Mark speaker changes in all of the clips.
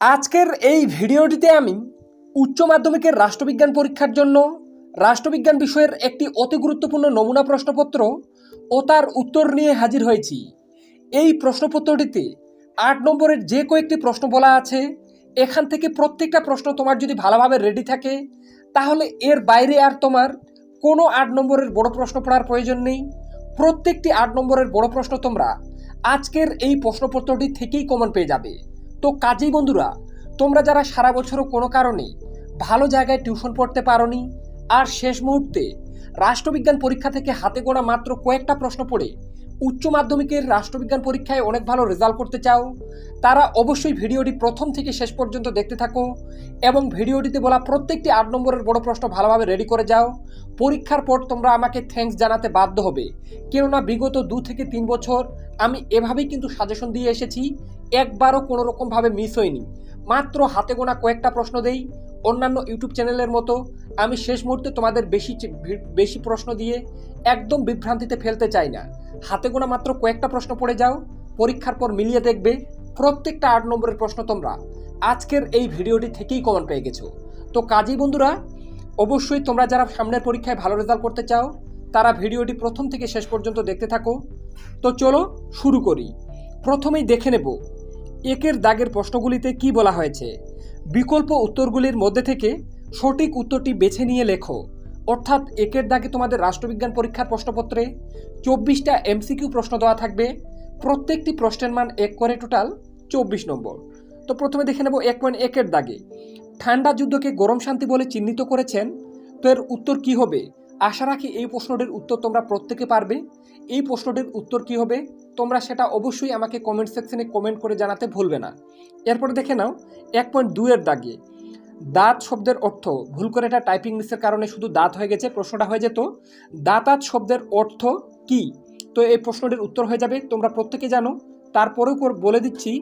Speaker 1: আজকের এই ভিডিওটিতে আমি উচ্চ মাধ্যমিকের রাষ্ট্রবিজ্ঞান পরীক্ষার জন্য রাষ্ট্রবিজ্ঞান বিষয়ের একটি অতি গুরুত্বপূর্ণ নমুনা প্রশ্নপত্র ও তার উত্তর নিয়ে হাজির হয়েছি। এই প্রশ্নপত্রটিতে আট নম্বরের যে কয়েকটি প্রশ্ন বলা আছে, এখান থেকে প্রত্যেকটা প্রশ্ন তোমার যদি ভালোভাবে রেডি থাকে, তাহলে এর বাইরে আর তোমার কোনো আট নম্বরের বড় প্রশ্ন পড়ার প্রয়োজন নেই। প্রত্যেকটি আট নম্বরের বড় প্রশ্ন তোমরা আজকের এই প্রশ্নপত্রটি থেকেই কমন পেয়ে যাবে। তো কাজেই বন্ধুরা, তোমরা যারা সারা বছরও কোনো কারণে ভালো জায়গায় টিউশন পড়তে পারোনি, আর শেষ মুহূর্তে রাষ্ট্রবিজ্ঞান পরীক্ষা থেকে হাতে গোনা মাত্র কয়েকটা প্রশ্ন পড়ে উচ্চ মাধ্যমিকের রাষ্ট্রবিজ্ঞান পরীক্ষায় অনেক ভালো রেজাল্ট করতে চাও, তারা অবশ্যই ভিডিওটি প্রথম থেকে শেষ পর্যন্ত দেখতে থাকো এবং ভিডিওটিতে বলা প্রত্যেকটি আট নম্বরের বড় প্রশ্ন ভালোভাবে রেডি করে যাও। পরীক্ষার পর তোমরা আমাকে থ্যাঙ্কস জানাতে বাধ্য হবে। কেননা বিগত দু থেকে তিন বছর আমি এভাবেই কিন্তু সাজেশন দিয়ে এসেছি একবারও কোনো রকমভাবে মিস হয়নি। মাত্র হাতে গোনা কয়েকটা প্রশ্ন দেই। অন্যান্য ইউটিউব চ্যানেলের মতো আমি শেষ মুহূর্তে তোমাদের বেশি বেশি প্রশ্ন দিয়ে একদম বিভ্রান্তিতে ফেলতে চাই না। হাতে গোনা মাত্র কয়েকটা প্রশ্ন পড়ে যাও, পরীক্ষার পর মিলিয়ে দেখবে প্রত্যেকটা আট নম্বরের প্রশ্ন তোমরা। আজকের এই ভিডিওটি থেকেই কমন পেয়ে গেছো। তো কাজী বন্ধুরা, অবশ্যই তোমরা যারা সামনের পরীক্ষায় ভালো রেজাল্ট করতে চাও, তারা ভিডিওটি প্রথম থেকে শেষ পর্যন্ত দেখতে থাকো। তো চলো শুরু করি। প্রথমেই দেখে নেব একের দাগের প্রশ্নগুলিতে কি বলা হয়েছে? বিকল্প উত্তরগুলির মধ্যে থেকে সঠিক উত্তরটি বেছে নিয়ে লেখো। অর্থাৎ একের দাগে তোমাদের রাষ্ট্রবিজ্ঞান পরীক্ষার প্রশ্নপত্রে চব্বিশটা এমসিকিউ প্রশ্ন দেওয়া থাকবে। প্রত্যেকটি প্রশ্নের মান এক করে টোটাল চব্বিশ নম্বর। তো প্রথমে দেখে নেব এক পয়েন্ট একের দাগে। ঠান্ডা যুদ্ধকে গরম শান্তি বলে চিহ্নিত করেছেন। তো এর উত্তর কি হবে? আশা রাখি এই প্রশ্নটির উত্তর তোমরা প্রত্যেকে পারবে। এই প্রশ্নটির উত্তর কি হবে? তোমরা সেটা অবশ্যই আমাকে কমেন্ট সেকশনে কমেন্ট করে জানাতে ভুলবে না। এরপরে দেখে নাও, এক পয়েন্ট দুইয়ের দাগে, দাঁত শব্দের অর্থ, ভুল করে এটা টাইপিং মিসের কারণে শুধু দাঁত হয়ে গেছে, প্রশ্নটা হয়ে যেত, দাঁতাত শব্দের অর্থ কি? তো এই প্রশ্নটির উত্তর হয়ে যাবে, তোমরা প্রত্যেকে জানো। তারপরেও বলে দিচ্ছি,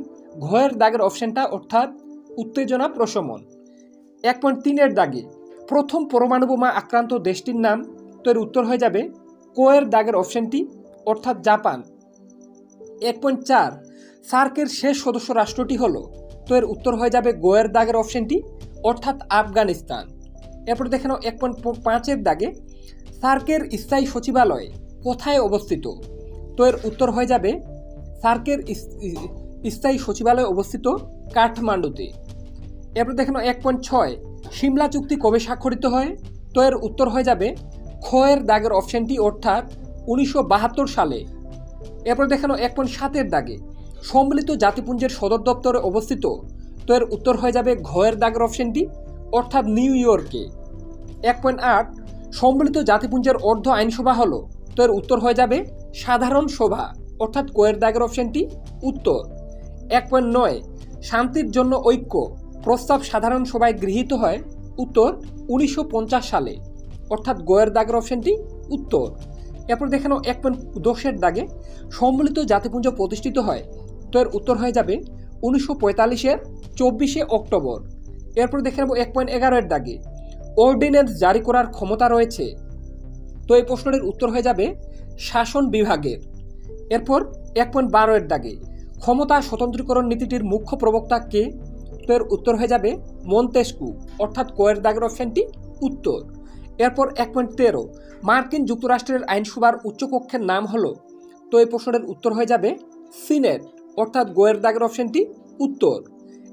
Speaker 1: ঘয়ের দাগের অপশনটা অর্থাৎ উত্তেজনা প্রশমন। এক পয়েন্ট তিনের দাগে, প্রথম পরমাণু বোমা আক্রান্ত দেশটির নাম, তো এর উত্তর হয়ে যাবে কোয়ের দাগের অপশনটি, অর্থাৎ জাপান। এক পয়েন্ট চার, সার্কের শেষ সদস্য রাষ্ট্রটি হলো, তো এর উত্তর হয়ে যাবে গোয়ের দাগের অপশনটি, অর্থাৎ আফগানিস্তান। এরপর দেখে নাও, এক পয়েন্ট পাঁচের দাগে, সার্কের স্থায়ী সচিবালয় কোথায় অবস্থিত? তো এর উত্তর হয়ে যাবে, সার্কের স্থায়ী সচিবালয় অবস্থিত কাঠমান্ডুতে। এরপর দেখে নাও, এক পয়েন্ট ছয়, সিমলা চুক্তি কবে স্বাক্ষরিত হয়? তো এর উত্তর হয়ে যাবে খয়ের দাগের অপশনটি অর্থাৎ উনিশশো বাহাত্তর সালে। এরপর দেখানো এক পয়েন্ট সাতের দাগে। সম্মিলিত জাতিপুঞ্জের সদর দপ্তরে অবস্থিত। তো এর উত্তর হয়ে যাবে ঘয়ের দাগের অপশনটি, অর্থাৎ নিউ ইয়র্কে। এক পয়েন্ট আট, সম্মিলিত জাতিপুঞ্জের অর্ধ আইনসভা হলো। তো এর উত্তর হয়ে যাবে সাধারণ সভা, অর্থাৎ কোয়ের দাগের অপশনটি, উত্তর। এক পয়েন্ট নয়, শান্তির জন্য ঐক্য, প্রস্তাব সাধারণ সভায় গৃহীত হয়, উত্তর উনিশশো পঞ্চাশ সালে। অর্থাৎ গোয়ের দাগের অপশনটি উত্তর। এরপর দেখে নাও এক পয়েন্ট দশের দাগে সম্মিলিত জাতিপুঞ্জ প্রতিষ্ঠিত হয়। তো এর উত্তর হয়ে যাবে উনিশশো পঁয়তাল্লিশের চব্বিশে অক্টোবর। এরপর দেখে নেব এক পয়েন্ট এগারোয়ের দাগে অর্ডিন্যান্স জারি করার ক্ষমতা রয়েছে। তো এই প্রশ্নটির উত্তর হয়ে যাবে শাসন বিভাগের। এরপর এক পয়েন্ট বারোয়ের দাগে ক্ষমতা স্বতন্ত্রীকরণ নীতিটির মুখ্য প্রবক্তা কে? তো এর উত্তর হয়ে যাবে মন্তেস্কু অর্থাৎ কোয়ের দাগের অপশনটি উত্তর। এরপর এক পয়েন্ট তেরো। মার্কিন যুক্তরাষ্ট্রের আইনসভার উচ্চকক্ষের নাম হলো, তো এই প্রশ্নের উত্তর হয়ে যাবে, সিনেট, অর্থাৎ গোয়ের দাগের অপশনটি উত্তর।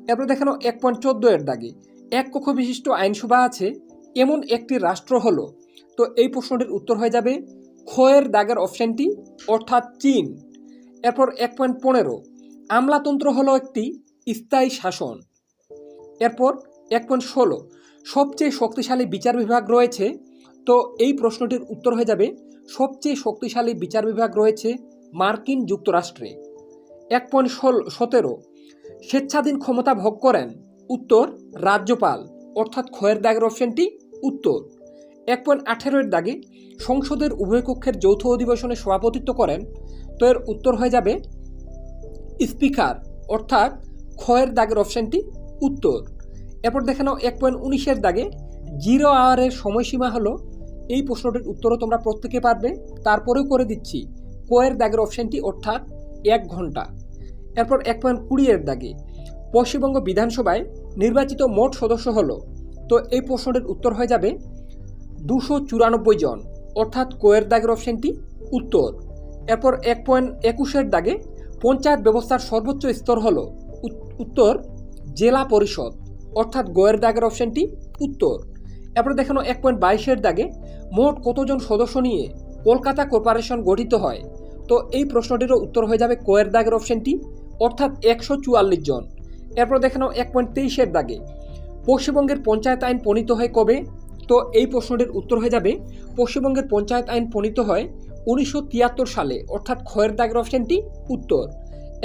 Speaker 1: এরপর দেখানো এক পয়েন্ট চোদ্দ এর দাগে। এক কক্ষ বিশিষ্ট আইনসভা আছে, এমন একটি রাষ্ট্র হলো, তো এই প্রশ্নটির উত্তর হয়ে যাবে, খয়ের দাগের অপশনটি, অর্থাৎ চীন। এরপর এক পয়েন্ট পনেরো। আমলাতন্ত্র হলো একটি স্থায়ী শাসন। এরপর এক পয়েন্ট ষোলো। সবচেয়ে শক্তিশালী বিচার বিভাগ রয়েছে? তো এই প্রশ্নটির উত্তর হয়ে যাবে, সবচেয়ে শক্তিশালী বিচার বিভাগ রয়েছে মার্কিন যুক্তরাষ্ট্রে। এক পয়েন্ট ষোল সতেরো, স্বেচ্ছাধীন ক্ষমতা ভোগ করেন, উত্তর, রাজ্যপাল, অর্থাৎ ক্ষয়ের দাগের অপশনটি উত্তর। এক পয়েন্ট আঠেরোর দাগে সংসদের উভয় কক্ষের যৌথ অধিবেশনে সভাপতিত্ব করেন, তো এর উত্তর হয়ে যাবে স্পিকার, অর্থাৎ ক্ষয়ের দাগের অপশনটি উত্তর। এরপর দেখে নাও, এক পয়েন্ট উনিশের দাগে জিরো আওয়ারের সময়সীমা হলো, এই প্রশ্নটির উত্তরও তোমরা প্রত্যেকে পারবে। তারপরেও করে দিচ্ছি কোয়ের দাগের অপশনটি অর্থাৎ এক ঘণ্টা। এরপর এক পয়েন্ট কুড়ি এর দাগে, পশ্চিমবঙ্গ বিধানসভায় নির্বাচিত মোট সদস্য হলো, তো এই প্রশ্নটির উত্তর হয়ে যাবে দুশো চুরানব্বই জন, অর্থাৎ কোয়ের দাগের অপশনটি উত্তর। এরপর এক পয়েন্ট একুশের দাগে পঞ্চায়েত ব্যবস্থার সর্বোচ্চ স্তর হল, উত্তর জেলা পরিষদ। অর্থাৎ গোয়ের দাগের অপশনটি উত্তর। এরপরে দেখানো এক পয়েন্ট বাইশের দাগে মোট কতজন সদস্য নিয়ে কলকাতা কর্পোরেশন গঠিত হয়? তো এই প্রশ্নটিরও উত্তর হয়ে যাবে কোয়ের দাগের অপশনটি, অর্থাৎ একশো চুয়াল্লিশ জন। এরপর দেখানো এক পয়েন্ট তেইশের দাগে পশ্চিমবঙ্গের পঞ্চায়েত আইন প্রণীত হয় কবে? তো এই প্রশ্নটির উত্তর হয়ে যাবে পশ্চিমবঙ্গের পঞ্চায়েত আইন প্রণীত হয় উনিশশো তিয়াত্তর সালে, অর্থাৎ ক্ষয়ের দাগের অপশনটি উত্তর।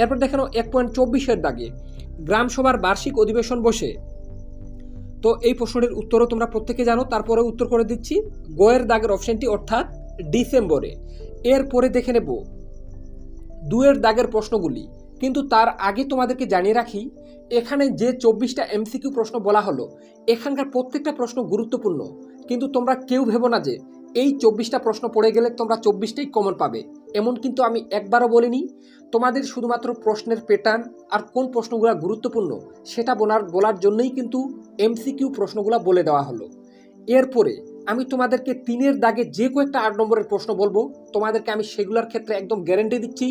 Speaker 1: এরপর দেখানো এক পয়েন্ট চব্বিশের দাগে গ্রাম সভার বার্ষিক অধিবেশন বসে তো এই প্রশ্নটির উত্তরও তোমরা প্রত্যেকে জানো, তারপরে উত্তর করে দিচ্ছি। গোয়ের দাগের অপশনটি অর্থাৎ ডিসেম্বরে। এরপরে দেখে নেব। দুয়ের দাগের প্রশ্নগুলি। কিন্তু তার আগে তোমাদেরকে জানিয়ে রাখি, এখানে যে চব্বিশটা এমসিকিউ প্রশ্ন বলা হলো, এখানকার প্রত্যেকটা প্রশ্ন গুরুত্বপূর্ণ। কিন্তু তোমরা কেউ ভেবো না যে, এই চব্বিশটা প্রশ্ন পড়ে গেলে তোমরা চব্বিশটাই কমন পাবে। এমন কিন্তু আমি একবারও বলিনি, তোমাদের শুধুমাত্র প্রশ্নের প্যাটার্ন আর কোন প্রশ্নগুলো গুরুত্বপূর্ণ সেটা বলার বলার জন্যই কিন্তু এমসিকিউ প্রশ্নগুলো বলে দেওয়া হলো। এরপরে আমি তোমাদেরকে তিনের দাগে যে কয়েকটা আট নম্বরের প্রশ্ন বলব, তোমাদেরকে আমি সেগুলোর ক্ষেত্রে একদম গ্যারেন্টি দিচ্ছি।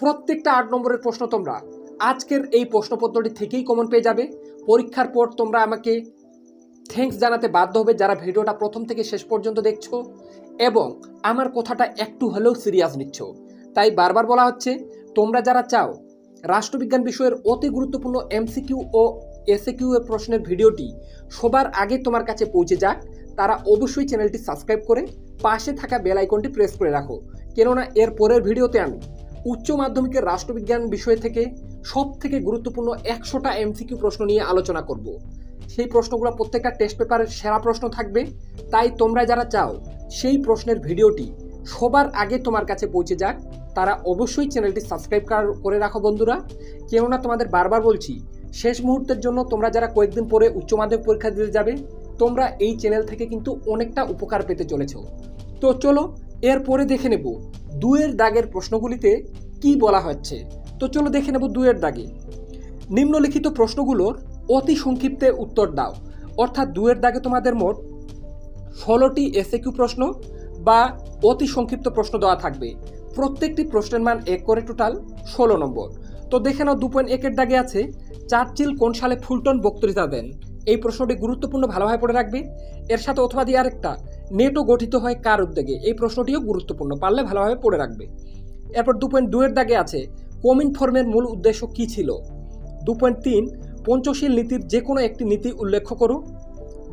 Speaker 1: প্রত্যেকটা আট নম্বরের প্রশ্ন তোমরা আজকের এই প্রশ্নপত্রটি থেকেই কমন পেয়ে যাবে। পরীক্ষার পর তোমরা আমাকে থ্যাঙ্কস জানাতে বাধ্য হবে যারা ভিডিওটা প্রথম থেকে শেষ পর্যন্ত দেখছ। এবং আমার কথাটা একটু হলেও সিরিয়াস নিচ্ছ। তাই বারবার বলা হচ্ছে, তোমরা যারা চাও রাষ্ট্রবিজ্ঞান বিষয়ের অতি গুরুত্বপূর্ণ এমসিকিউ ও এসএকিউ এর প্রশ্নের ভিডিওটি সবার আগে তোমার কাছে পৌঁছে যাক, তারা অবশ্যই চ্যানেলটি সাবস্ক্রাইব করে পাশে থাকা বেল আইকনটি প্রেস করে রাখো। কেননা এর পরের ভিডিওতে আমি উচ্চ মাধ্যমিকের রাষ্ট্রবিজ্ঞান বিষয় থেকে সব থেকে গুরুত্বপূর্ণ একশোটা এমসিকিউ প্রশ্ন নিয়ে আলোচনা করব। সেই প্রশ্নগুলো প্রত্যেকটা টেস্ট পেপারের সেরা প্রশ্ন থাকবে। তাই তোমরা যারা চাও সেই প্রশ্নের ভিডিওটি সবার আগে তোমার কাছে পৌঁছে যাক। তারা অবশ্যই চ্যানেলটি সাবস্ক্রাইব করে রাখো বন্ধুরা। কেননা তোমাদের বারবার বলছি, শেষ মুহূর্তের জন্য তোমরা যারা কয়েকদিন পরে উচ্চ মাধ্যমিক পরীক্ষা দিতে যাবে, তোমরা এই চ্যানেল থেকে কিন্তু অনেকটা উপকার পেতে চলেছ। তো চলো, এরপরে দেখে নেব দুয়ের দাগের প্রশ্নগুলিতে কি বলা হচ্ছে। তো চলো দেখে নেব দুয়ের দাগে। নিম্নলিখিত প্রশ্নগুলোর অতি সংক্ষিপ্তে উত্তর দাও। অর্থাৎ দুয়ের দাগে তোমাদের মোট ষোলোটি এসএকিউ প্রশ্ন বা অতি সংক্ষিপ্ত প্রশ্ন দেওয়া থাকবে। প্রত্যেকটি প্রশ্নের মান এক করে টোটাল ষোলো নম্বর। তো দেখে নাও, দু পয়েন্ট একের দাগে আছে, চার্চিল কোন সালে ফুলটন বক্তৃতা দেন? এই প্রশ্নটি গুরুত্বপূর্ণ ভালোভাবে পড়ে রাখবে। এর সাথে অথবা দিয়ে আরেকটা, নেটো গঠিত হয় কার উদ্যোগে? এই প্রশ্নটিও গুরুত্বপূর্ণ, পারলে ভালোভাবে পড়ে রাখবে। এরপর দু পয়েন্ট দুয়ের দাগে আছে, কমিন ফর্মের মূল উদ্দেশ্য কী ছিল? দু পয়েন্ট তিন, পঞ্চশীল নীতির যে কোনো একটি নীতি উল্লেখ করো।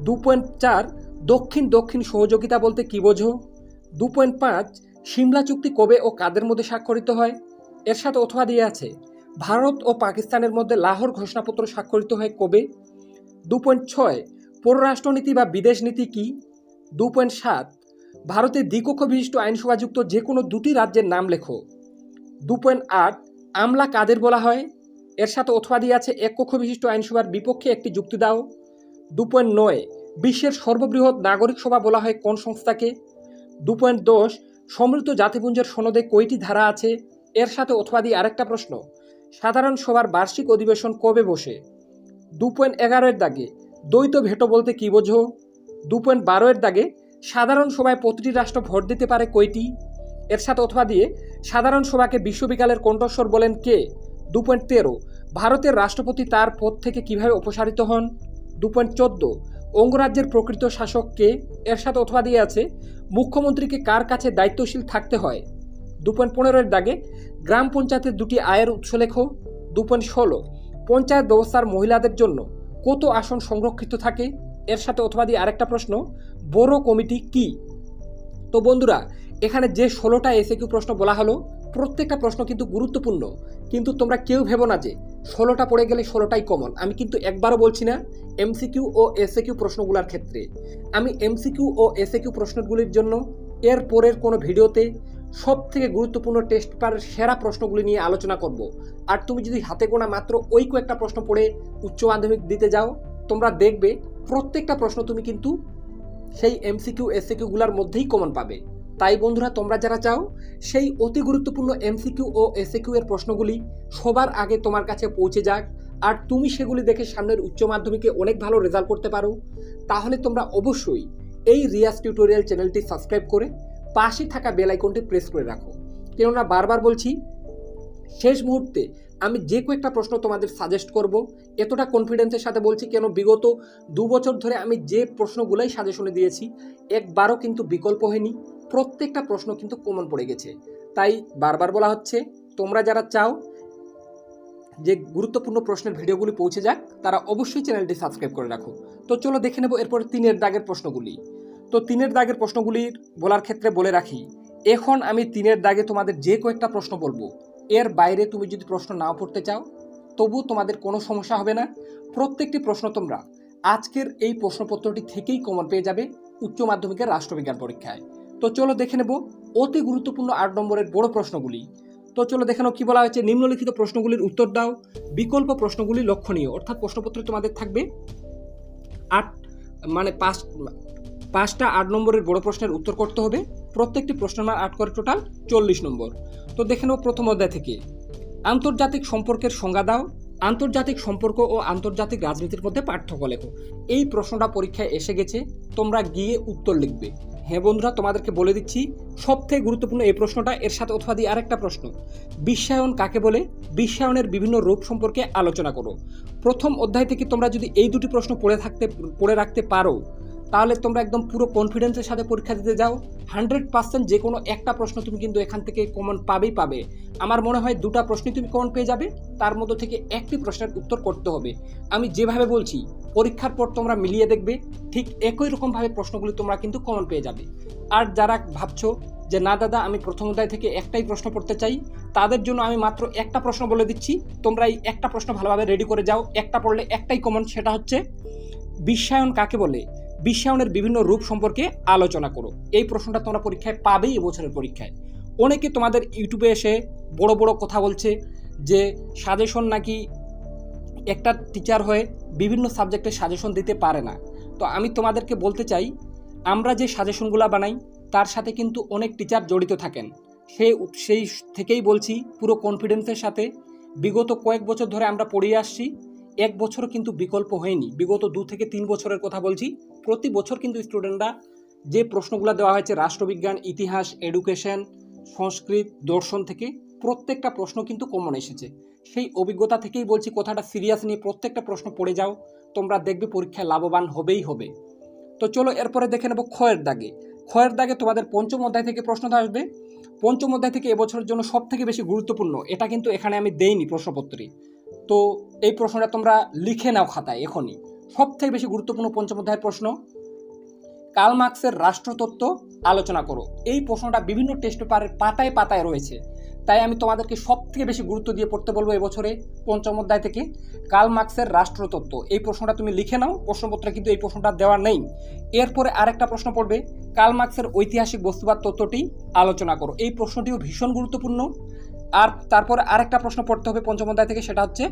Speaker 1: দু পয়েন্ট চার দক্ষিণ দক্ষিণ সহযোগিতা বলতে কী বোঝো? দু পয়েন্ট পাঁচ, সিমলা চুক্তি কবে ও কাদের মধ্যে স্বাক্ষরিত হয়? এর সাথে অথবা দিয়ে আছে, ভারত ও পাকিস্তানের মধ্যে লাহোর ঘোষণাপত্র স্বাক্ষরিত হয় কবে? দু পয়েন্ট ছয়, পররাষ্ট্রনীতি বা বিদেশ নীতি কী? দু পয়েন্ট সাত, ভারতের দ্বিকক্ষ বিশিষ্ট আইনসভাযুক্ত যে কোনো দুটি রাজ্যের নাম লেখো। দু পয়েন্ট আট, আমলা কাদের বলা হয়? এর সাথে অথবা দিয়ে আছে এক কক্ষ বিশিষ্ট আইনসভার বিপক্ষে একটি যুক্তি দাও। দু পয়েন্ট নয় বিশ্বের সর্ববৃহৎ নাগরিক সভা বলা হয় কোন সংস্থাকে? দু পয়েন্ট দশ, সমৃদ্ধ জাতিপুঞ্জের সনদে কয়টি ধারা আছে? এর সাথে অথবা দিয়ে আরেকটা প্রশ্ন, সাধারণ সভার বার্ষিক অধিবেশন কবে বসে? দু পয়েন্ট এগারোয়ের দাগে দ্বৈত ভেটো বলতে কী বোঝো? দু পয়েন্ট বারোয়ের দাগে সাধারণ সভায় প্রতিটি রাষ্ট্র ভোট দিতে পারে কয়টি? এর সাথে অথবা দিয়ে সাধারণ সভাকে বিশ্ববিদ্যালয়ের কণ্ঠস্বর বলেন কে? দু পয়েন্ট তেরো, ভারতের রাষ্ট্রপতি তার পদ থেকে কীভাবে অপসারিত হন? দু পয়েন্ট চোদ্দ অঙ্গরাজ্যের প্রকৃত শাসক কে এর সাথে অথবা দিয়ে আছে, মুখ্যমন্ত্রীকে কার কাছে দায়িত্বশীল থাকতে হয়? দু পয়েন্ট পনেরোর দাগে গ্রাম পঞ্চায়েতের দুটি আয়ের উৎস লেখো, দু পয়েন্ট ষোলো, পঞ্চায়েত ব্যবস্থার মহিলাদের জন্য কত আসন সংরক্ষিত থাকে? এর সাথে অথবা দিয়ে আরেকটা প্রশ্ন, বড় কমিটি কি? তো বন্ধুরা, এখানে যে ষোলোটা এসে কিউ প্রশ্ন বলা হলো প্রত্যেকটা প্রশ্ন কিন্তু গুরুত্বপূর্ণ। কিন্তু তোমরা কেউ ভেবো না যে ষোলোটা পড়ে গেলে ষোলোটাই কমন আমি কিন্তু একবারও বলছি না এমসিকিউ ও এসএ কিউ প্রশ্নগুলোর ক্ষেত্রে। আমি এমসিকিউ ও এসএ কিউ প্রশ্নগুলির জন্য এর পরের কোনো ভিডিওতে সব থেকে গুরুত্বপূর্ণ টেস্ট পেপারের সেরা প্রশ্নগুলি নিয়ে আলোচনা করব। আর তুমি যদি হাতে গোনা মাত্র ওই কয়েকটা প্রশ্ন পড়ে উচ্চ মাধ্যমিক দিতে যাও, তোমরা দেখবে প্রত্যেকটা প্রশ্ন তুমি কিন্তু সেই এমসিকিউ এসএকিউগুলোর মধ্যেই কমন পাবে। তাই বন্ধুরা, তোমরা যারা চাও, সেই অতি গুরুত্বপূর্ণ এমসিকিউ ও এসএকিউ এর প্রশ্নগুলি সবার আগে তোমার কাছে পৌঁছে যাক। আর তুমি সেগুলি দেখে সামনের উচ্চ মাধ্যমিকে অনেক ভালো রেজাল্ট করতে পারো। তাহলে তোমরা অবশ্যই এই রিয়াজ টিউটোরিয়াল চ্যানেলটি সাবস্ক্রাইব করে পাশে থাকা বেল আইকনটি প্রেস করে রাখো। কেননা বারবার বলছি, শেষ মুহূর্তে আমি যে কয়েকটা প্রশ্ন তোমাদের সাজেস্ট করব, এতটা কনফিডেন্সের সাথে বলছি কেন বিগত দু বছর ধরে আমি যে প্রশ্নগুলোই সাজেশনে দিয়েছি, একবারও কিন্তু বিকল্প হয়নি। প্রত্যেকটা প্রশ্ন কিন্তু কমন পড়ে গেছে। তাই বারবার বলা হচ্ছে, তোমরা যারা চাও যে গুরুত্বপূর্ণ প্রশ্নের ভিডিওগুলি পৌঁছে যাক, তারা অবশ্যই চ্যানেলটি সাবস্ক্রাইব করে রাখো। তো চলো দেখে নেব এরপর তিনের দাগের প্রশ্নগুলি। তো তিনের দাগের প্রশ্নগুলির বলার ক্ষেত্রে বলে রাখি, এখন আমি তিনের দাগে তোমাদের যে কয়েকটা প্রশ্ন বলব, এর বাইরে তুমি যদি প্রশ্ন নাও পড়তে চাও তবু তোমাদের কোনো সমস্যা হবে না। প্রত্যেকটি প্রশ্ন তোমরা আজকের এই প্রশ্নপত্রটি থেকেই কমন পেয়ে যাবে উচ্চ মাধ্যমিকের রাষ্ট্রবিজ্ঞান পরীক্ষায়। তো চলো দেখে নেব অতি গুরুত্বপূর্ণ আট নম্বরের বড় প্রশ্নগুলি। তো চলো দেখে নাও কি বলা হয়েছে, নিম্নলিখিত প্রশ্নগুলির উত্তর দাও, বিকল্প প্রশ্নগুলি লক্ষণীয়, অর্থাৎ প্রশ্নপত্রে তোমাদের থাকবে। আট মানে পাঁচ, পাঁচটা আট নম্বরের বড় প্রশ্নের উত্তর করতে হবে, প্রত্যেকটি প্রশ্নের মান আট করে টোটাল চল্লিশ নম্বর। তো দেখে নেব প্রথম অধ্যায় থেকে। আন্তর্জাতিক সম্পর্কের সংজ্ঞা দাও, আন্তর্জাতিক সম্পর্ক ও আন্তর্জাতিক রাজনীতির মধ্যে পার্থক্য লেখো। এই প্রশ্নটা পরীক্ষায় এসে গেছে, তোমরা গিয়ে উত্তর লিখবে। হ্যাঁ বন্ধুরা, তোমাদেরকে বলে দিচ্ছি, সবথেকে গুরুত্বপূর্ণ এই প্রশ্নটা, এর সাথে অথবা দিয়ে আরেকটা প্রশ্ন। বিশ্বায়ন কাকে বলে? বিশ্বায়নের বিভিন্ন রূপ সম্পর্কে আলোচনা করো। প্রথম অধ্যায় থেকে তোমরা যদি এই দুটি প্রশ্ন পড়ে থাকতে, পড়ে রাখতে পারো, তাহলে তোমরা একদম পুরো কনফিডেন্সের সাথে পরীক্ষা দিতে যাও। হান্ড্রেড পার্সেন্ট যে কোনো একটা প্রশ্ন তুমি কিন্তু এখান থেকে কমন পাবেই পাবে। আমার মনে হয় দুটো প্রশ্নই তুমি কমন পেয়ে যাবে, তার মধ্য থেকে একটি প্রশ্নের উত্তর করতে হবে। আমি যেভাবে বলছি পরীক্ষার পর তোমরা মিলিয়ে দেখবে, ঠিক একই রকমভাবে প্রশ্নগুলি তোমরা কিন্তু কমন পেয়ে যাবে। আর যারা ভাবছ যে, না দাদা, আমি প্রথম অধ্যায় থেকে একটাই প্রশ্ন পড়তে চাই, তাদের জন্য আমি মাত্র একটা প্রশ্ন বলে দিচ্ছি। তোমরা এই একটা প্রশ্ন ভালোভাবে রেডি করে যাও। একটা পড়লে একটাই কমন সেটা হচ্ছে বিশ্বায়ন কাকে বলে? বিশ্বায়নের বিভিন্ন রূপ সম্পর্কে আলোচনা করো। এই প্রশ্নটা তোমরা পরীক্ষায় পাবেই এবছরের পরীক্ষায়। অনেকে তোমাদের ইউটিউবে এসে বড় বড় কথা বলছে যে সাজেশন নাকি একটা টিচার হয়ে বিভিন্ন সাবজেক্টে সাজেশন দিতে পারে না। তো আমি তোমাদেরকে বলতে চাই, আমরা যে সাজেশনগুলো বানাই, তার সাথে কিন্তু অনেক টিচার জড়িত থাকেন। সেই সেই থেকেই বলছি, পুরো কনফিডেন্সের সাথে বিগত কয়েক বছর ধরে আমরা পড়িয়ে আসছি। এক বছর কিন্তু বিকল্প হয়নি। বিগত দু থেকে তিন বছরের কথা বলছি। প্রতি বছর কিন্তু স্টুডেন্টরা যে প্রশ্নগুলো দেওয়া হয়েছে, রাষ্ট্রবিজ্ঞান, ইতিহাস এডুকেশন সংস্কৃত, দর্শন থেকে প্রত্যেকটা প্রশ্ন কিন্তু কমন এসেছে। সেই অভিজ্ঞতা থেকেই বলছি, কথাটা সিরিয়াস নিয়ে প্রত্যেকটা প্রশ্ন পড়ে যাও। তোমরা দেখবে পরীক্ষায় লাভবান হবেই হবে। তো চলো এরপরে দেখে নেব ক্ষয়ের দাগে। ক্ষয়ের দাগে তোমাদের পঞ্চম অধ্যায় থেকে প্রশ্নটা আসবে। পঞ্চম অধ্যায় থেকে এবছরের জন্য সব থেকে বেশি গুরুত্বপূর্ণ, এটা কিন্তু এখানে আমি দেইনি প্রশ্নপত্রে। তো এই প্রশ্নটা তোমরা লিখে নাও খাতায়, এখনই। সব থেকে বেশি গুরুত্বপূর্ণ পঞ্চম অধ্যায়ের প্রশ্ন, কার্ল মার্কসের রাষ্ট্রতত্ত্ব আলোচনা করো। এই প্রশ্নটা বিভিন্ন টেস্ট পেপারের পাতায় পাতায় রয়েছে। তাই আমি তোমাদেরকে সব থেকে বেশি গুরুত্ব দিয়ে পড়তে বলব এবছরে পঞ্চম অধ্যায় থেকে কার্ল মার্কসের রাষ্ট্রতত্ত্ব। এই প্রশ্নটা তুমি লিখে নাও, প্রশ্নপত্রে কিন্তু এই প্রশ্নটা দেওয়া নেই। এরপরে আরেকটা প্রশ্ন পড়বে, কার্ল মার্কসের ঐতিহাসিক বস্তুবাদ তত্ত্বটি আলোচনা করো। এই প্রশ্নটিও ভীষণ গুরুত্বপূর্ণ। আর তারপরে আরেকটা প্রশ্ন পড়তে হবে পঞ্চম অধ্যায় থেকে, সেটা হচ্ছে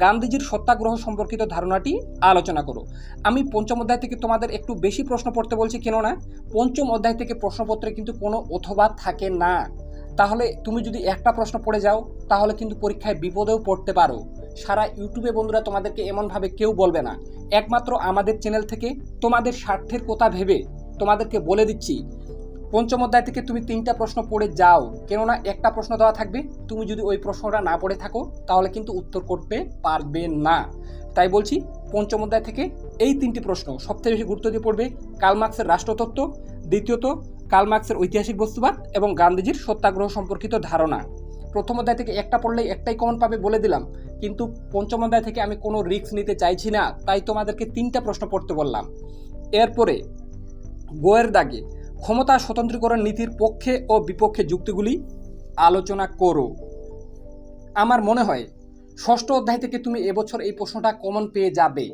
Speaker 1: গান্ধীজির সত্যাগ্রহ সম্পর্কিত ধারণাটি আলোচনা করো। আমি পঞ্চম অধ্যায় থেকে তোমাদের একটু বেশি প্রশ্ন পড়তে বলছি কেননা পঞ্চম অধ্যায় থেকে প্রশ্নপত্রে কিন্তু কোনো অথবা থাকে না। তাহলে তুমি যদি একটা প্রশ্ন পড়ে যাও, তাহলে কিন্তু পরীক্ষায় বিপদেও পড়তে পারো। সারা ইউটিউবে বন্ধুরা তোমাদেরকে এমনভাবে কেউ বলবে না। একমাত্র আমাদের চ্যানেল থেকে তোমাদের স্বার্থের কথা ভেবে তোমাদেরকে বলে দিচ্ছি, পঞ্চম অধ্যায় থেকে তুমি তিনটা প্রশ্ন পড়ে যাও। কেননা একটা প্রশ্ন দেওয়া থাকবে, তুমি যদি ওই প্রশ্নটা না পড়ে থাকো, তাহলে কিন্তু উত্তর করতে পারবে না। তাই বলছি, পঞ্চম অধ্যায় থেকে এই তিনটি প্রশ্ন সবথেকে বেশি গুরুত্ব দিয়ে পড়বে, কালমার্ক্সের রাষ্ট্রতত্ত্ব, দ্বিতীয়ত কালমার্ক্সের ঐতিহাসিক বস্তুবাদ এবং গান্ধীজির সত্যাগ্রহ সম্পর্কিত ধারণা। প্রথম অধ্যায় থেকে একটা পড়লেই একটাই কমন পাবে বলে দিলাম। কিন্তু পঞ্চম অধ্যায় থেকে আমি কোনো রিস্ক নিতে চাইছি না, তাই তোমাদেরকে তিনটা প্রশ্ন পড়তে বললাম। এরপরে গোয়ের দাগে, ক্ষমতা স্বতন্ত্রীকরণ নীতির পক্ষে ও বিপক্ষে যুক্তিগুলি আলোচনা করো। আমার মনে হয়, ষষ্ঠ অধ্যায় থেকে তুমি এবছর এই প্রশ্নটা কমন পেয়ে যাবে।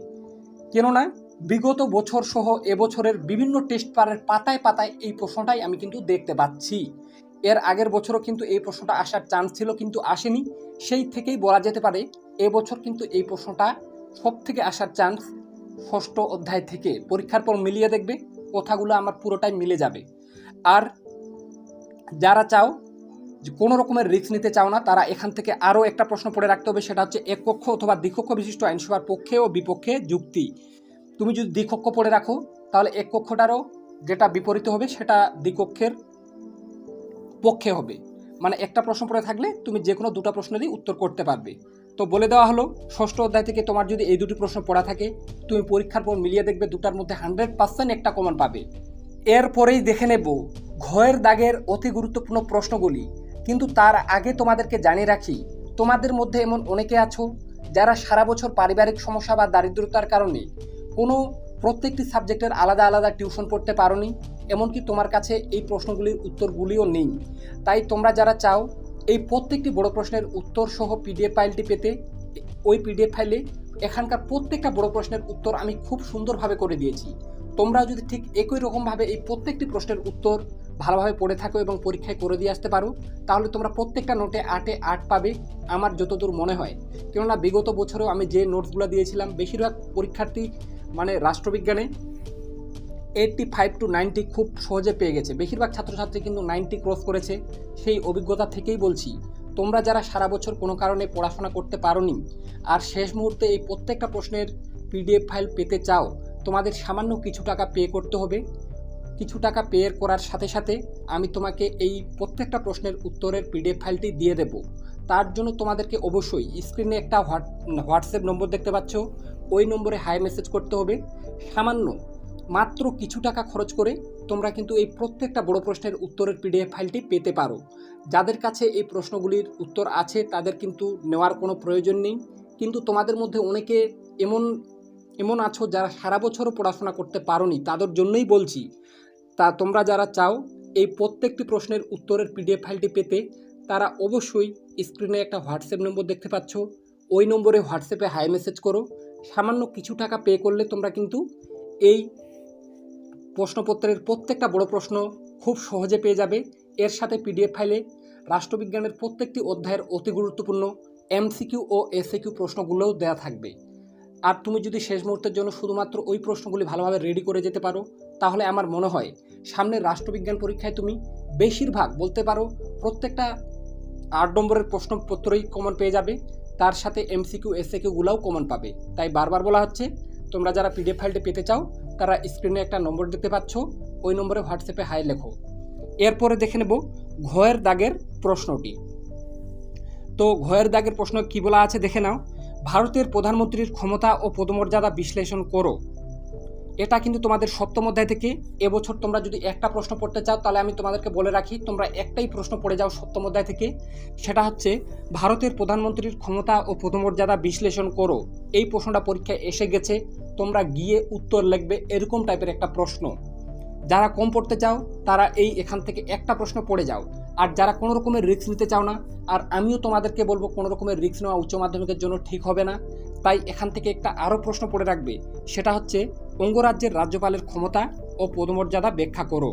Speaker 1: কেননা বিগত বছর সহ এবছরের বিভিন্ন টেস্ট পারের পাতায় পাতায় এই প্রশ্নটাই আমি কিন্তু দেখতে পাচ্ছি। এর আগের বছরও কিন্তু এই প্রশ্নটা আসার চান্স ছিল কিন্তু আসেনি। সেই থেকেই বলা যেতে পারে এবছর কিন্তু এই প্রশ্নটা সব থেকে আসার চান্স ষষ্ঠ অধ্যায় থেকে। পরীক্ষার পর মিলিয়ে দেখবে, কথাগুলো আমার পুরোটাই মিলে যাবে। আর যারা চাও, যে কোনো রকমের রিস্ক নিতে চাও না, তারা এখান থেকে আরও একটা প্রশ্ন পড়ে রাখতে হবে, সেটা হচ্ছে এক কক্ষ অথবা দ্বিকক্ষ বিশিষ্ট আইনসভার পক্ষে ও বিপক্ষে যুক্তি। তুমি যদি দ্বিকক্ষ পড়ে রাখো, তাহলে এক কক্ষটারও যেটা বিপরীত হবে সেটা দ্বিকক্ষের পক্ষে হবে। মানে একটা প্রশ্ন পড়ে থাকলে তুমি যে কোনো দুটো প্রশ্নেরই উত্তর করতে পারবে। তো বলে দেওয়া হলো, ষষ্ঠ অধ্যায় থেকে তোমার যদি এই দুটি প্রশ্ন পড়া থাকে, তুমি পরীক্ষার পর মিলিয়ে দেখবে দুটার মধ্যে হান্ড্রেড পার্সেন্ট একটা কমন পাবে। এরপরেই দেখে নেব ঘয়ের দাগের অতি গুরুত্বপূর্ণ প্রশ্নগুলি। কিন্তু তার আগে তোমাদেরকে জানিয়ে রাখি, তোমাদের মধ্যে এমন অনেকে আছো যারা সারা বছর পারিবারিক সমস্যা বা দারিদ্রতার কারণে কোনো প্রত্যেকটি সাবজেক্টের আলাদা আলাদা টিউশন পড়তে পারোনি, এমনকি তোমার কাছে এই প্রশ্নগুলির উত্তরগুলিও নেই। তাই তোমরা যারা চাও, এই প্রত্যেকটি বড় প্রশ্নের উত্তর সহ পিডিএফ ফাইলটি পেতে, ওই পিডিএফ ফাইলে এখানকার প্রত্যেকটা বড় প্রশ্নের উত্তর আমি খুব সুন্দরভাবে করে দিয়েছি। তোমরা যদি ঠিক একই রকমভাবে এই প্রত্যেকটি প্রশ্নের উত্তর ভালোভাবে পড়ে থাকো এবং পরীক্ষায় করে দিয়ে আসতে পারো, তাহলে তোমরা প্রত্যেকটা নোটে আটে আট পাবে আমার যতদূর মনে হয়। কেননা বিগত বছরেও আমি যে নোটসগুলো দিয়েছিলাম, বেশিরভাগ পরীক্ষার্থী মানে রাষ্ট্রবিজ্ঞানে এইটটি ফাইভ টু নাইনটি খুব সহজে পেয়ে গেছে। বেশিরভাগ ছাত্রছাত্রী কিন্তু নাইনটি ক্রস করেছে। সেই অভিজ্ঞতা থেকেই বলছি, তোমরা যারা সারা বছর কোনো কারণে পড়াশোনা করতে পারোনি, আর শেষ মুহূর্তে এই প্রত্যেকটা প্রশ্নের পিডিএফ ফাইল পেতে চাও, তোমাদের সামান্য কিছু টাকা পে করতে হবে। কিছু টাকা পে করার সাথে সাথে আমি তোমাকে এই প্রত্যেকটা প্রশ্নের উত্তরের পিডিএফ ফাইলটি দিয়ে দেব। তার জন্য তোমাদেরকে অবশ্যই স্ক্রিনে একটা হোয়াট হোয়াটসঅ্যাপ নম্বর দেখতে পাচ্ছ। ওই নম্বরে হাই মেসেজ করতে হবে। সামান্য মাত্র কিছু টাকা খরচ করে তোমরা কিন্তু এই প্রত্যেকটা বড় প্রশ্নের উত্তরের পিডিএফ ফাইলটি পেতে পারো। যাদের কাছে এই প্রশ্নগুলির উত্তর আছে, তাদের কিন্তু নেওয়ার কোনো প্রয়োজন নেই। কিন্তু তোমাদের মধ্যে অনেকে এমন এমন আছো যারা সারা বছরও পড়াশোনা করতে পারোনি, তাদের জন্যই বলছি, তা তোমরা যারা চাও এই প্রত্যেকটি প্রশ্নের উত্তরের পিডিএফ ফাইলটি পেতে, তারা অবশ্যই স্ক্রিনে একটা হোয়াটসঅ্যাপ নম্বর দেখতে পাচ্ছ। ওই নম্বরে হোয়াটসঅ্যাপে হাই মেসেজ করো। সামান্য কিছু টাকা পে করলে তোমরা কিন্তু এই প্রশ্নপত্রের প্রত্যেকটা বড় প্রশ্ন খুব সহজে পেয়ে যাবে। এর সাথে পিডিএফ ফাইলে রাষ্ট্রবিজ্ঞানের প্রত্যেকটি অধ্যায়ের অতি গুরুত্বপূর্ণ এমসিকিউ ও এসএকিউ প্রশ্নগুলোও দেওয়া থাকবে। আর তুমি যদি শেষ মুহূর্তের জন্য শুধুমাত্র ওই প্রশ্নগুলি ভালোভাবে রেডি করে যেতে পারো, তাহলে আমার মনে হয় সামনের রাষ্ট্রবিজ্ঞান পরীক্ষায় তুমি বেশিরভাগ বলতে পারো প্রত্যেকটা আট নম্বরের প্রশ্নপত্রই কমন পেয়ে যাবে। তার সাথে এমসিকিউ এসএকিউগুলোও কমন পাবে। তাই বারবার বলা হচ্ছে, তোমরা যারা পিডিএফ ফাইলটি পেতে চাও, তারা স্ক্রিনে একটা নম্বর দেখতে পাচ্ছ, ওই নম্বরে হোয়াটসঅ্যাপে হাই লেখো। এরপরে দেখে নেব ঘয়ের দাগের প্রশ্নটি। তো ঘয়ের দাগের প্রশ্ন কি বলা আছে দেখে নাও। ভারতের প্রধানমন্ত্রীর ক্ষমতা ও পদমর্যাদা বিশ্লেষণ করো। এটা কিন্তু তোমাদের সপ্তম অধ্যায় থেকে। এবছর তোমরা যদি একটা প্রশ্ন পড়তে চাও, তাহলে আমি তোমাদেরকে বলে রাখি, তোমরা একটাই প্রশ্ন পড়ে যাও সপ্তম অধ্যায় থেকে। সেটা হচ্ছে, ভারতের প্রধানমন্ত্রীর ক্ষমতা ও পদমর্যাদা বিশ্লেষণ করো। এই প্রশ্নটা পরীক্ষায় এসে গেছে, তোমরা গিয়ে উত্তর লিখবে, এরকম টাইপের একটা প্রশ্ন। যারা কম পড়তে চাও, তারা এই এখান থেকে একটা প্রশ্ন পড়ে যাও। আর যারা কোনো রকমের রিস্ক নিতে চাও না, আর আমিও তোমাদেরকে বলব, কোনো রকমের রিস্ক নেওয়া উচ্চ মাধ্যমিকের জন্য ঠিক হবে না, তাই এখান থেকে একটা আরও প্রশ্ন পড়ে রাখবে। সেটা হচ্ছে অঙ্গরাজ্যের রাজ্যপালের ক্ষমতা ও পদমর্যাদা ব্যাখ্যা করো।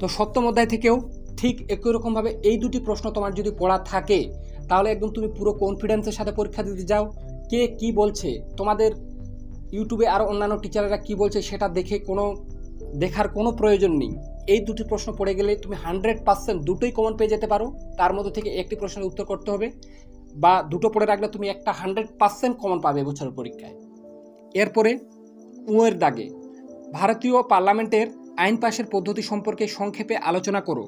Speaker 1: তো সপ্তম অধ্যায় থেকেও ঠিক একই রকমভাবে এই দুটি প্রশ্ন তোমার যদি পড়া থাকে, তাহলে একদম তুমি পুরো কনফিডেন্সের সাথে পরীক্ষা দিতে যাও। কে কি বলছে, তোমাদের ইউটিউবে আরও অন্যান্য টিচারেরা কি বলছে সেটা দেখে কোনো, দেখার কোনো প্রয়োজন নেই। এই দুটি প্রশ্ন পড়ে গেলে তুমি হান্ড্রেড পার্সেন্ট দুটোই কমন পেয়ে যেতে পারো। তার মধ্যে থেকে একটি প্রশ্নের উত্তর করতে হবে বা দুটো পড়ে রাখলে তুমি একটা হান্ড্রেড পার্সেন্ট কমন পাবে বছরের পরীক্ষায়। এরপরে উঁয়ের দাগে। ভারতীয় পার্লামেন্টের আইন পাশের পদ্ধতি সম্পর্কে সংক্ষেপে আলোচনা করো।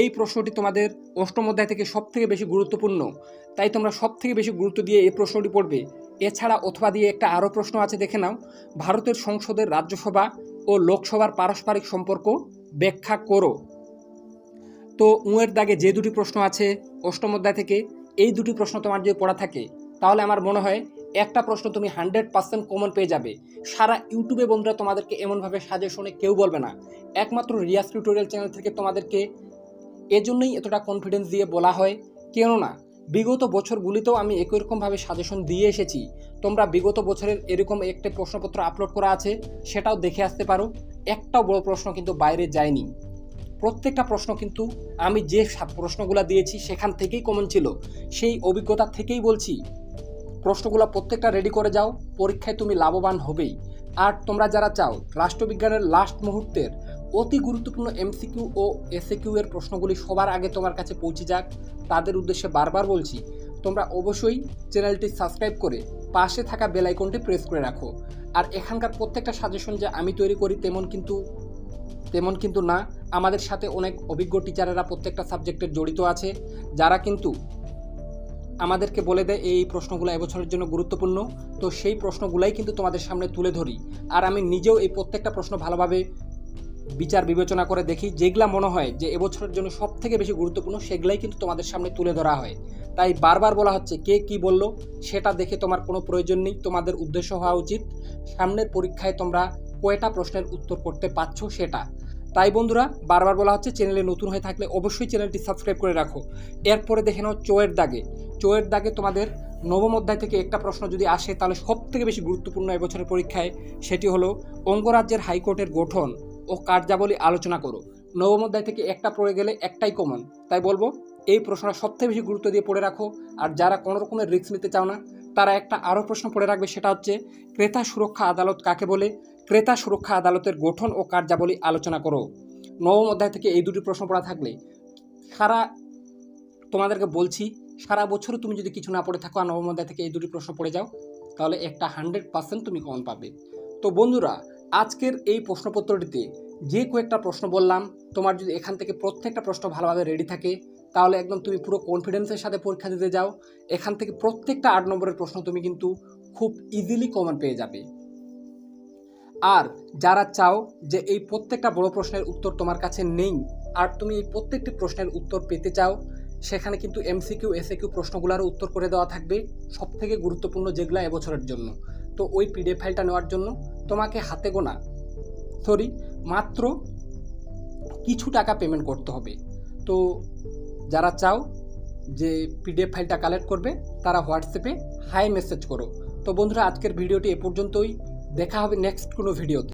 Speaker 1: এই প্রশ্নটি তোমাদের অষ্টম অধ্যায় থেকে সব থেকে বেশি গুরুত্বপূর্ণ, তাই তোমরা সব থেকে বেশি গুরুত্ব দিয়ে এই প্রশ্নটি পড়বে। এছাড়া অথবা দিয়ে একটা আরও প্রশ্ন আছে, দেখে নাও। ভারতের সংসদের রাজ্যসভা ও লোকসভার পারস্পরিক সম্পর্ক ব্যাখ্যা করো। তো উঁয়ের দাগে যে দুটি প্রশ্ন আছে অষ্টম অধ্যায় থেকে, এই দুটি প্রশ্ন তোমার যদি পড়া থাকে, তাহলে আমার মনে হয় একটা প্রশ্ন তুমি হান্ড্রেড পার্সেন্ট কমন পেয়ে যাবে। সারা ইউটিউবে বন্ধুরা তোমাদেরকে এমনভাবে সাজেশনে কেউ বলবে না। একমাত্র রিয়াস টিউটোরিয়াল চ্যানেল থেকে তোমাদেরকে এজন্যই এতটা কনফিডেন্স দিয়ে বলা হয়। কেননা, বিগত বছরগুলিতেও আমি একই রকমভাবে সাজেশন দিয়ে এসেছি। তোমরা বিগত বছরের এরকম একটা প্রশ্নপত্র আপলোড করা আছে, সেটাও দেখে আসতে পারো। একটাও বড় প্রশ্ন কিন্তু বাইরে যায়নি। প্রত্যেকটা প্রশ্ন কিন্তু আমি যে প্রশ্নগুলো দিয়েছি সেখান থেকেই কমন ছিল। সেই অভিজ্ঞতা থেকেই বলছি প্রশ্নগুলো প্রত্যেকটা রেডি করে যাও। পরীক্ষায় তুমি লাভবান হবেই। আর তোমরা যারা চাও, রাষ্ট্রবিজ্ঞানের লাস্ট মুহূর্তের অতি গুরুত্বপূর্ণ এমসিকিউ ও এসএকিউ এর প্রশ্নগুলি সবার আগে তোমার কাছে পৌঁছে যাক। তাদের উদ্দেশ্যে বারবার বলছি, তোমরা অবশ্যই চ্যানেলটি সাবস্ক্রাইব করে পাশে থাকা বেল আইকনটি প্রেস করে রাখো। আর এখানকার প্রত্যেকটা সাজেশন যে আমি তৈরি করি তেমন কিন্তু তেমন কিন্তু না। আমাদের সাথে অনেক অভিজ্ঞ টিচারেরা প্রত্যেকটা সাবজেক্টের জড়িত আছে। যারা কিন্তু আমাদেরকে বলে দেয়, এই প্রশ্নগুলো এবছরের জন্য গুরুত্বপূর্ণ। তো সেই প্রশ্নগুলাই কিন্তু তোমাদের সামনে তুলে ধরি। আর আমি নিজেও এই প্রত্যেকটা প্রশ্ন ভালোভাবে বিচার বিবেচনা করে দেখি, যেগুলা মনে হয় যে এবছরের জন্য সব থেকে বেশি গুরুত্বপূর্ণ, সেগুলাই কিন্তু তোমাদের সামনে তুলে ধরা হয়। তাই বারবার বলা হচ্ছে, কে কি বলল? সেটা দেখে তোমার কোনো প্রয়োজন নেই, তোমাদের উদ্দেশ্য হওয়া উচিত। সামনের পরীক্ষায় তোমরা কয়টা প্রশ্নের উত্তর করতে পারছ সেটা। তাই বন্ধুরা, বারবার বলা হচ্ছে, চ্যানেলে নতুন হয়ে থাকলে অবশ্যই চ্যানেলটি সাবস্ক্রাইব করে রাখো। এরপরে দেখে নাও চোয়ের দাগে। চোয়ের দাগে তোমাদের নবম অধ্যায় থেকে একটা প্রশ্ন যদি আসে, তাহলে সব থেকে বেশি গুরুত্বপূর্ণ এবছরের পরীক্ষায় সেটি হলো, অঙ্গরাজ্যের হাইকোর্টের গঠন ও কার্যাবলী আলোচনা করো। নবম অধ্যায় থেকে একটা পড়ে গেলে একটাই কমন তাই বলব, এই প্রশ্নটা সবথেকে বেশি গুরুত্ব দিয়ে পড়ে রাখো, আর যারা কোনো রকমের রিস্ক নিতে চাও না, তারা একটা আরও প্রশ্ন পড়ে রাখবে, সেটা হচ্ছে, ক্রেতা সুরক্ষা আদালত কাকে বলে? ক্রেতা সুরক্ষা আদালতের গঠন ও কার্যাবলী আলোচনা করো। নবম অধ্যায় থেকে এই দুটি প্রশ্ন পড়া থাকলে, সারা তোমাদেরকে বলছি সারা বছর তুমি যদি কিছু না পড়ে থাকো আর নবম থেকে এই দুটি প্রশ্ন পড়ে যাও, তাহলে একটা হান্ড্রেড পার্সেন্ট তুমি কমন পাবে। তো বন্ধুরা, আজকের এই প্রশ্নপত্রটিতে যে কয়েকটা প্রশ্ন বললাম, তোমার যদি এখান থেকে প্রত্যেকটা প্রশ্ন ভালোভাবে রেডি থাকে, তাহলে একদম তুমি পুরো কনফিডেন্সের সাথে পরীক্ষা দিতে যাও। এখান থেকে প্রত্যেকটা আট নম্বরের প্রশ্ন তুমি কিন্তু খুব ইজিলি কমন পেয়ে যাবে। আর যারা চাও যে এই প্রত্যেকটা বড় প্রশ্নের উত্তর তোমার কাছে নেই, আর তুমি এই প্রত্যেকটি প্রশ্নের উত্তর পেতে চাও সেখানে কিন্তু এমসিকিউ এসএকিউ প্রশ্নগুলোরও উত্তর করে দেওয়া থাকবে সব থেকে গুরুত্বপূর্ণ যেগুলো এবছরের জন্য। তো ওই পিডিএফ ফাইলটা নেওয়ার জন্য তোমাকে হাতে গোনা সরি মাত্র কিছু টাকা পেমেন্ট করতে হবে। তো যারা চাও যে পিডিএফ ফাইলটা কালেক্ট করবে, তারা হোয়াটসঅ্যাপে হাই মেসেজ করো। তো বন্ধুরা, আজকের ভিডিওটি এ পর্যন্তই। দেখা হবে নেক্সট কোনো ভিডিওতে